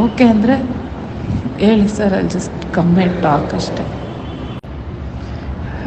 Okay ಅಂದರೆ ಹೇಳಿ sir ಅಲ್ಲಿ ಜಸ್ಟ್ ಕಮೆಂಟ್ ಟಾಕ್ ಅಷ್ಟೇ.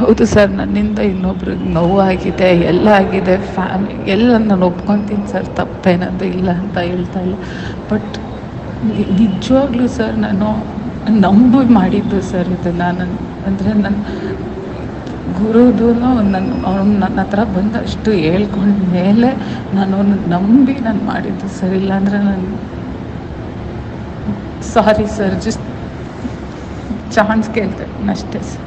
ಹೌದು ಸರ್, ನನ್ನಿಂದ ಇನ್ನೊಬ್ರಿಗೆ ನೋವಾಗಿದೆ, ಎಲ್ಲ ಆಗಿದೆ, ಫ್ಯಾಮಿ ಎಲ್ಲ ನಾನು ಒಪ್ಕೊತೀನಿ ಸರ್ ತಪ್ಪೇನದು ಇಲ್ಲ ಅಂತ ಹೇಳ್ತಾ ಇಲ್ಲ. ಬಟ್ ನಿಜವಾಗ್ಲೂ ಸರ್, ನಾನು ನಂಬಿ ಮಾಡಿದ್ದು ಸರ್ ಇದು. ನಾನು ಅಂದರೆ ನನ್ನ ಗುರುದು ನನ್ನ ಅವ್ನು ನನ್ನ ಹತ್ರ ಬಂದಷ್ಟು ಹೇಳ್ಕೊಂಡ ಮೇಲೆ ನಾನು ನಂಬಿ ನಾನು ಮಾಡಿದ್ದು ಸರ್. ಇಲ್ಲಾಂದರೆ ನಾನು ಸಾರಿ ಸರ್ ಜಸ್ಟ್ ಚಾನ್ಸ್ ಕೇಳ್ತೆ ಅಷ್ಟೇ ಸರ್